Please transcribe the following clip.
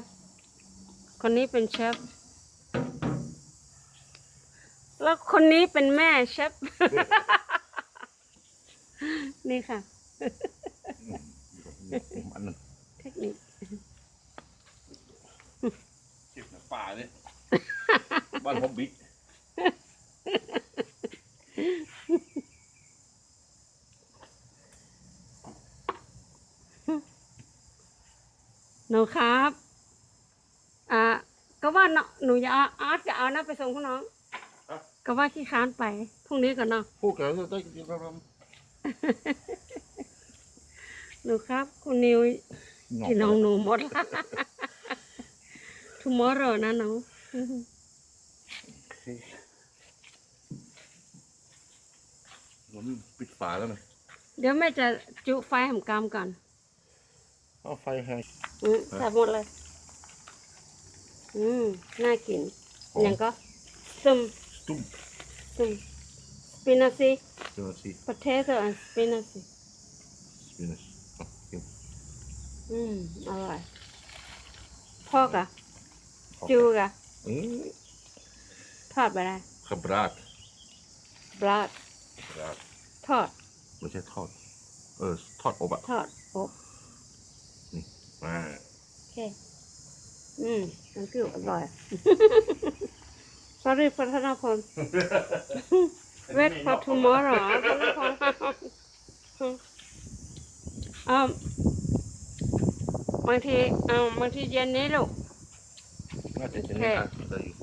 ฟ คนนี้เป็นเชฟ แล้วคนนี้เป็นแม่เชฟ นี่ค่ะ อันนั้นเทคนิคเก็บในป่าเนี่ยบ้านผมบิ๊กหนูครับอ่าก็ว่า เนาะหนูจะเอาอาร์ตจะเอานะไปส่งคุณน้องก็ว่าขี้ค้านไปพรุ่งนี้ก่อนเนาะ พูดกันแล้วได้กินแล้วหนูครับ คุณนิวกินน้องหนูหมดละ tomorrow นะน้องผมปิดฝาแล้วไหมเดี๋ยวแม่จะจุไฟหำกามก่อนเอาไฟแฮงอืมใส่หมดเลย อืมน่ากินหอม อย่างก็ซุมตุ้มซุม spinaci เจ้าหน้าที่ potato and spinaci สปินัชเอากินอืมอร่อยพ่อกะขอบจูกะอืมทอดไปได้ขบราดบลาดบราดทอดไม่ใช่ทอดเออทอดอบอะทอดอบ อ่า โอเค อืมมันคืออร่อย sorry พัฒนาพล wait for tomorrow พัฒนาพล อืมบางทีอืมบางทีเย็นนี้ลูก น่าจะจะโอเคนี่ค่ะจะอยู่